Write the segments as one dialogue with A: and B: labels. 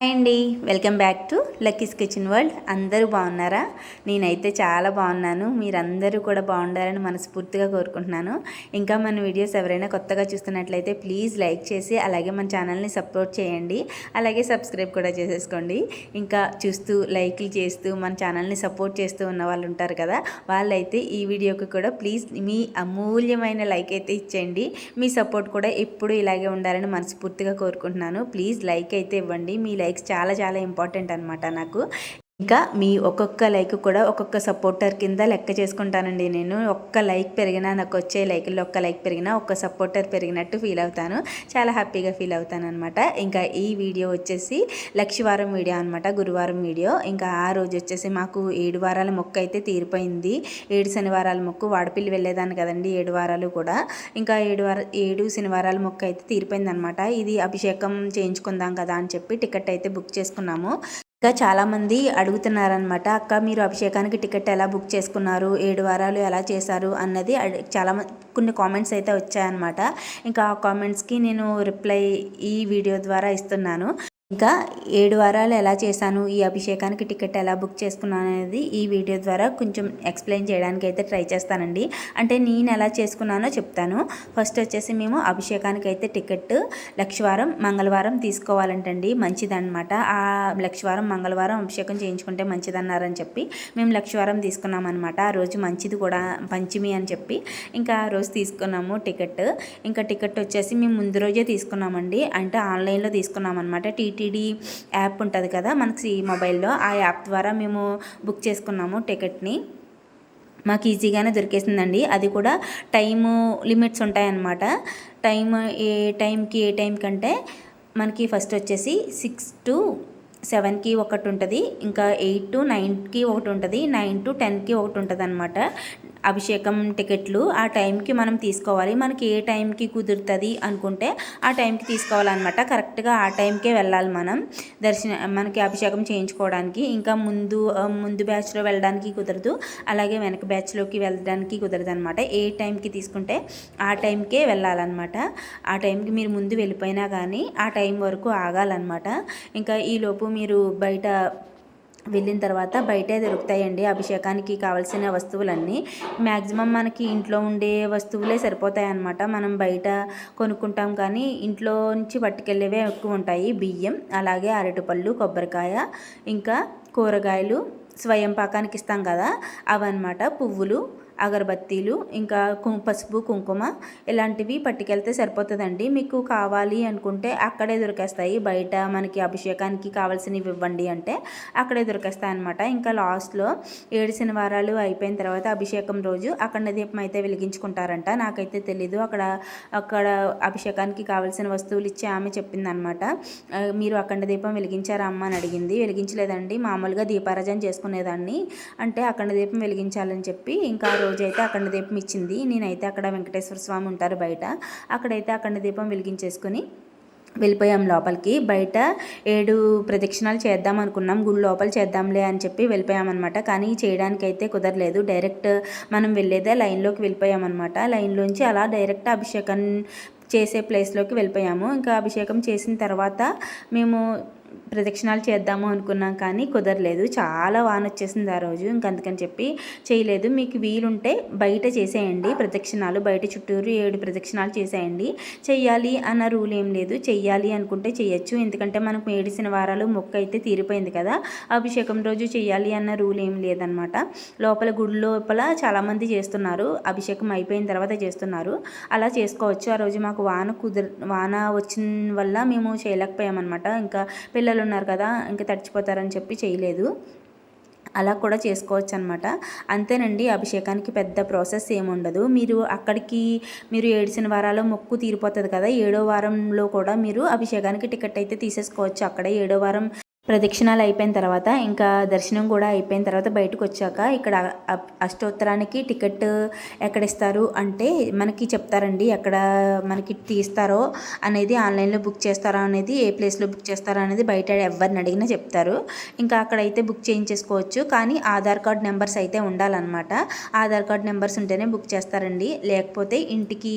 A: Hi అండి. Welcome back to Lucky's kitchen world. అందరూ బాగున్నారా? నేనైతే చాలా బాగున్నాను. మీరందరూ కూడా బాగుండాలని మనస్ఫూర్తిగా కోరుకుంటున్నాను. ఇంకా మన వీడియోస్ ఎవరైనా కొత్తగా చూస్తున్నట్లయితే ప్లీజ్ లైక్ చేసి అలాగే మన ఛానల్ని సపోర్ట్ చేయండి. అలాగే సబ్స్క్రైబ్ కూడా చేసేసుకోండి. ఇంకా చూస్తూ లైక్లు చేస్తూ మన ఛానల్ని సపోర్ట్ చేస్తూ ఉన్న వాళ్ళు ఉంటారు కదా వాళ్ళైతే ఈ వీడియోకి కూడా ప్లీజ్ మీ అమూల్యమైన లైక్ అయితే ఇచ్చేయండి. మీ సపోర్ట్ కూడా ఎప్పుడు ఇలాగే ఉండాలని మనస్ఫూర్తిగా కోరుకుంటున్నాను. ప్లీజ్ లైక్ అయితే ఇవ్వండి. మీ లైక్స్ చాలా చాలా ఇంపార్టెంట్ అనమాట నాకు. ఇంకా మీ ఒక్కొక్క లైక్ కూడా ఒక్కొక్క సపోర్టర్ కింద లెక్క చేసుకుంటానండి. నేను ఒక్క లైక్ పెరిగినా నాకు వచ్చే లైక్లో ఒక్క లైక్ పెరిగినా ఒక్క సపోర్టర్ పెరిగినట్టు ఫీల్ అవుతాను. చాలా హ్యాపీగా ఫీల్ అవుతాను అనమాట ఇంకా ఈ వీడియో వచ్చేసి లక్షవారం వీడియో అనమాట గురువారం వీడియో. ఇంకా ఆ రోజు వచ్చేసి మాకు ఏడు వారాల మొక్క అయితే తీరిపోయింది. ఏడు శనివారాల మొక్కు వాడపిల్లి వెళ్ళేదాన్ని కదండి ఏడు వారాలు కూడా. ఇంకా ఏడు వార ఏడు శనివారాల మొక్క అయితే తీరిపోయింది అనమాట ఇది అభిషేకం చేయించుకుందాం కదా అని చెప్పి టికెట్ అయితే బుక్ చేసుకున్నాము. ఇంకా చాలామంది అడుగుతున్నారనమాట అక్క మీరు అభిషేకానికి టికెట్ ఎలా బుక్ చేసుకున్నారు? ఏడు వారాలు ఎలా చేశారు? అన్నది చాలా కొన్ని కామెంట్స్ అయితే వచ్చాయన్నమాట. ఇంకా ఆ కామెంట్స్కి నేను రిప్లై ఈ వీడియో ద్వారా ఇస్తున్నాను. ఇంకా ఏడు వారాలు ఎలా చేశాను ఈ అభిషేకానికి టికెట్ ఎలా బుక్ చేసుకున్నాను అనేది ఈ వీడియో ద్వారా కొంచెం ఎక్స్ప్లెయిన్ చేయడానికి అయితే ట్రై చేస్తానండి. అంటే నేను ఎలా చేసుకున్నానో చెప్తాను. ఫస్ట్ వచ్చేసి మేము అభిషేకానికి అయితే టికెట్ లక్షవారం మంగళవారం తీసుకోవాలంటండి. మంచిదన్నమాట. ఆ లక్షవారం మంగళవారం అభిషేకం చేయించుకుంటే మంచిదన్నారని చెప్పి మేము లక్షవారం తీసుకున్నాం అనమాట ఆ రోజు మంచిది కూడా పంచమి అని చెప్పి ఇంకా ఆ రోజు తీసుకున్నాము టికెట్. ఇంకా టికెట్ వచ్చేసి మేము ముందు రోజే తీసుకున్నామండి. అంటే ఆన్లైన్లో తీసుకున్నామన్నమాట. టీ టీటీడీ యాప్ ఉంటుంది కదా మనకి మొబైల్లో ఆ యాప్ ద్వారా మేము బుక్ చేసుకున్నాము టికెట్ని. మాకు ఈజీగానే దొరికేసిందండి. అది కూడా టైము లిమిట్స్ ఉంటాయన్నమాట. టైం ఏ టైంకి ఏ టైం కంటే మనకి ఫస్ట్ వచ్చేసి సిక్స్ టు సెవెన్కి ఒకటి ఉంటుంది. ఇంకా ఎయిట్ టు నైన్కి ఒకటి ఉంటుంది. నైన్ టు టెన్కి ఒకటి ఉంటుంది అనమాట అభిషేకం టికెట్లు ఆ టైంకి మనం తీసుకోవాలి. మనకి ఏ టైంకి కుదురుతుంది అనుకుంటే ఆ టైంకి తీసుకోవాలన్నమాట. కరెక్ట్గా ఆ టైంకే వెళ్ళాలి మనం. దర్శన మనకి అభిషేకం చేయించుకోవడానికి. ఇంకా ముందు ముందు బ్యాచ్లో వెళ్ళడానికి కుదరదు. అలాగే వెనక బ్యాచ్లోకి వెళ్ళడానికి కుదరదు అనమాట ఏ టైంకి తీసుకుంటే ఆ టైంకే వెళ్ళాలన్నమాట. ఆ టైంకి మీరు ముందు వెళ్ళిపోయినా కానీ ఆ టైం వరకు ఆగాలన్నమాట. ఇంకా ఈలోపు మీరు బయట వెళ్ళిన తర్వాత బయటే దొరుకుతాయండి అభిషేకానికి కావాల్సిన వస్తువులన్నీ. మ్యాక్సిమం మనకి ఇంట్లో ఉండే వస్తువులే సరిపోతాయి అన్నమాట మనం బయట కొనుక్కుంటాం కానీ ఇంట్లో నుంచి పట్టుకెళ్ళేవే ఎక్కువ ఉంటాయి. బియ్యం అలాగే అరటిపళ్ళు కొబ్బరికాయ ఇంకా కూరగాయలు స్వయం పాకానికి ఇస్తాం కదా. అవన్నమాట. పువ్వులు అగరబత్తీలు ఇంకా పసుపు కుంకుమ ఇలాంటివి పట్టుకెళ్తే సరిపోతుందండి. మీకు కావాలి అనుకుంటే అక్కడే దొరికేస్తాయి. బయట మనకి అభిషేకానికి కావాల్సినవి ఇవ్వండి అంటే అక్కడే దొరికేస్తాయి అనమాట ఇంకా లాస్ట్లో ఏడు శనివారాలు అయిపోయిన తర్వాత అభిషేకం రోజు అక్కడ దీపం అయితే వెలిగించుకుంటారంట. నాకైతే తెలీదు. అక్కడ అక్కడ అభిషేకానికి కావాల్సిన వస్తువులు ఇచ్చి ఆమె చెప్పిందనమాట మీరు అఖండ దీపం వెలిగించారా అమ్మ అని అడిగింది. వెలిగించలేదండి. మామూలుగా దీపారాజన చేసుకునేదాన్ని. అంటే అఖండ దీపం వెలిగించాలని చెప్పి ఇంకా రోజు అయితే అఖండ దీపం ఇచ్చింది. నేనైతే అక్కడ వెంకటేశ్వర స్వామి ఉంటారు బయట. అక్కడైతే అఖండ దీపం వెలిగించేసుకొని వెళ్ళిపోయాం లోపలికి. బయట ఏడు ప్రదక్షిణాలు చేద్దాం అనుకున్నాం. గుడి లోపల చేద్దాంలే అని చెప్పి వెళ్ళిపోయామన్నమాట కానీ చేయడానికి అయితే కుదరలేదు. డైరెక్ట్ మనం వెళ్ళేదే లైన్లోకి వెళ్ళిపోయామన్నమాట లైన్లోంచి అలా డైరెక్ట్ అభిషేకం చేసే ప్లేస్లోకి వెళ్ళిపోయాము. ఇంకా అభిషేకం చేసిన తర్వాత మేము ప్రదక్షిణాలు చేద్దాము అనుకున్నాం కానీ కుదరలేదు. చాలా వాన వచ్చేసింది ఆ రోజు. ఇంకందుకని చెప్పి చేయలేదు. మీకు వీలుంటే బయట చేసేయండి. ప్రదక్షిణాలు బయట చుట్టూరు ఏడు ప్రదక్షిణాలు చేసేయండి. చెయ్యాలి అన్న రూల్ ఏం లేదు. చెయ్యాలి అనుకుంటే చేయొచ్చు ఎందుకంటే మనకు ఏడిసిన వారాలు మొక్క అయితే తీరిపోయింది కదా. అభిషేకం రోజు చెయ్యాలి అన్న రూల్ ఏం లేదనమాట. లోపల గుడి లోపల చాలామంది చేస్తున్నారు. అభిషేకం అయిపోయిన తర్వాత చేస్తున్నారు. అలా చేసుకోవచ్చు. ఆ రోజు మాకు వాన కుదర వాన వచ్చిన వల్ల మేము చేయలేకపోయామన్నమాట. ఇంకా పిల్లలు ఉన్నారు కదా ఇంకా తడిచిపోతారని చెప్పి చేయలేదు. అలా కూడా చేసుకోవచ్చు అనమాట అంతేనండి అభిషేకానికి పెద్ద ప్రాసెస్ ఏముండదు. మీరు అక్కడికి మీరు ఏడిసిన వారాలు మొక్కు తీరిపోతుంది కదా ఏడో వారంలో కూడా మీరు అభిషేకానికి టికెట్ అయితే తీసేసుకోవచ్చు. అక్కడే ఏడో వారం ప్రదక్షిణాలు అయిపోయిన తర్వాత ఇంకా దర్శనం కూడా అయిపోయిన తర్వాత బయటకు వచ్చాక ఇక్కడ అష్టోత్తరానికి టికెట్ ఎక్కడ ఇస్తారు అంటే మనకి చెప్తారండి ఎక్కడ మనకి తీస్తారో అనేది ఆన్లైన్లో బుక్ చేస్తారా అనేది ఏ ప్లేస్లో బుక్ చేస్తారో అనేది బయట ఎవరిని అడిగినా చెప్తారు. ఇంకా అక్కడైతే బుక్ చేయించేసుకోవచ్చు కానీ ఆధార్ కార్డ్ నెంబర్స్ అయితే ఉండాలన్నమాట. ఆధార్ కార్డ్ నెంబర్స్ ఉంటేనే బుక్ చేస్తారండి. లేకపోతే ఇంటికి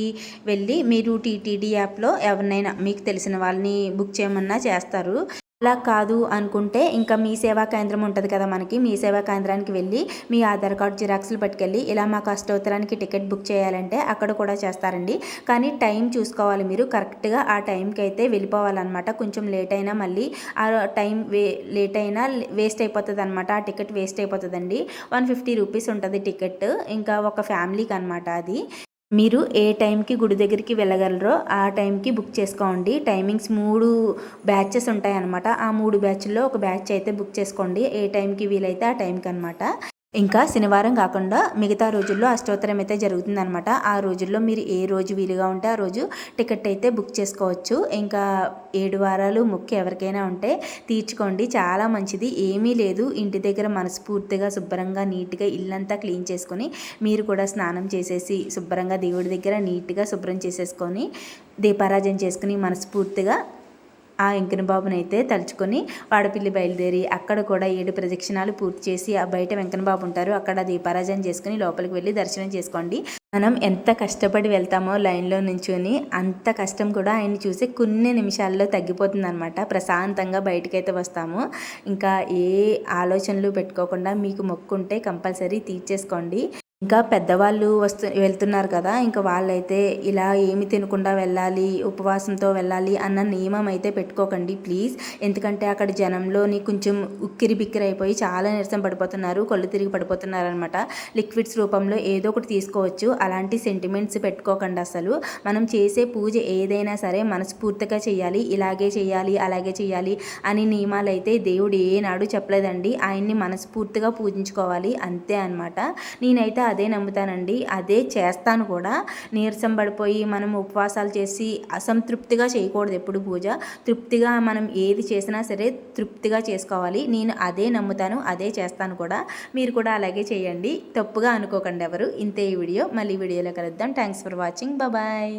A: వెళ్ళి మీరు టీటీడీ యాప్లో ఎవరినైనా మీకు తెలిసిన వాళ్ళని బుక్ చేయమన్నా చేస్తారు. అలా కాదు అనుకుంటే ఇంకా మీ సేవా కేంద్రం ఉంటుంది కదా మనకి మీ సేవా కేంద్రానికి వెళ్ళి మీ ఆధార్ కార్డ్ జిరాక్స్లు పట్టుకెళ్ళి ఇలా మాకు అష్టోత్తరానికి టికెట్ బుక్ చేయాలంటే అక్కడ కూడా చేస్తారండి. కానీ టైం చూసుకోవాలి మీరు. కరెక్ట్గా ఆ టైంకి అయితే వెళ్ళిపోవాలన్నమాట. కొంచెం లేట్ అయినా మళ్ళీ ఆ టైం వే లేట్ అయినా వేస్ట్ అయిపోతుంది అనమాట ఆ టికెట్ వేస్ట్ అయిపోతుందండి. వన్ ఫిఫ్టీ రూపీస్ ఉంటుంది టికెట్. ఇంకా ఒక ఫ్యామిలీకి అనమాట అది. మీరు ఏ టైంకి గుడి దగ్గరికి వెళ్ళగలరో ఆ టైంకి బుక్ చేసుకోండి. టైమింగ్స్ మూడు బ్యాచెస్ ఉంటాయన్నమాట. ఆ మూడు బ్యాచ్ల్లో ఒక బ్యాచ్ అయితే బుక్ చేసుకోండి. ఏ టైంకి వీలైతే ఆ టైంకి అనమాట ఇంకా శనివారం కాకుండా మిగతా రోజుల్లో అష్టోత్తరం అయితే జరుగుతుందనమాట ఆ రోజుల్లో మీరు ఏ రోజు వీలుగా ఉంటే ఆ రోజు టికెట్ అయితే బుక్ చేసుకోవచ్చు. ఇంకా ఏడు వారాలు ముక్కు ఎవరికైనా ఉంటే తీర్చుకోండి. చాలా మంచిది. ఏమీ లేదు. ఇంటి దగ్గర మనస్ఫూర్తిగా శుభ్రంగా నీట్గా ఇల్లంతా క్లీన్ చేసుకొని మీరు కూడా స్నానం చేసేసి శుభ్రంగా దేవుడి దగ్గర నీట్గా శుభ్రం చేసేసుకొని దీపారాజన చేసుకుని మనస్ఫూర్తిగా ఆ వెంకన్న బాబుని అయితే తలుచుకొని వాడపిల్లి బయలుదేరి అక్కడ కూడా ఏడు ప్రదక్షిణాలు పూర్తి చేసి ఆ బయట వెంకన బాబు ఉంటారు. అక్కడ దీపారాజన చేసుకుని లోపలికి వెళ్ళి దర్శనం చేసుకోండి. మనం ఎంత కష్టపడి వెళ్తామో లైన్లో నుంచుని అంత కష్టం కూడా ఆయన్ని చూసి కొన్ని నిమిషాల్లో తగ్గిపోతుందనమాట ప్రశాంతంగా బయటకైతే వస్తాము. ఇంకా ఏ ఆలోచనలు పెట్టుకోకుండా మీకు మొక్కుంటే కంపల్సరీ తీర్చేసుకోండి. ఇంకా పెద్దవాళ్ళు వస్తు వెళ్తున్నారు కదా ఇంకా వాళ్ళైతే ఇలా ఏమి తినకుండా వెళ్ళాలి ఉపవాసంతో వెళ్ళాలి అన్న నియమం అయితే పెట్టుకోకండి ప్లీజ్. ఎందుకంటే అక్కడ జనంలోని కొంచెం ఉక్కిరి బిక్కిరి అయిపోయి చాలా నీరసం పడిపోతున్నారు కళ్ళు తిరిగి పడిపోతున్నారు అనమాట లిక్విడ్స్ రూపంలో ఏదో ఒకటి తీసుకోవచ్చు అలాంటి సెంటిమెంట్స్ పెట్టుకోకండి అసలు. మనం చేసే పూజ ఏదైనా సరే మనస్ఫూర్తిగా చేయాలి ఇలాగే చేయాలి అలాగే చేయాలి అని నియమాలు అయితే దేవుడు ఏనాడు చెప్పలేదండి. ఆయన్ని మనస్ఫూర్తిగా పూజించుకోవాలి అంతే అనమాట నేనైతే అదే నమ్ముతానండి. అదే చేస్తాను కూడా. నీరసం పడిపోయి మనం ఉపవాసాలు చేసి అసంతృప్తిగా చేయకూడదు ఎప్పుడు పూజ. తృప్తిగా మనం ఏది చేసినా సరే తృప్తిగా చేసుకోవాలి. నేను అదే నమ్ముతాను అదే చేస్తాను కూడా. మీరు కూడా అలాగే చేయండి. తప్పుగా అనుకోకండి ఎవరు. ఇంతే ఈ వీడియో. మళ్ళీ వీడియోలో కలుద్దాం. Thanks for watching bye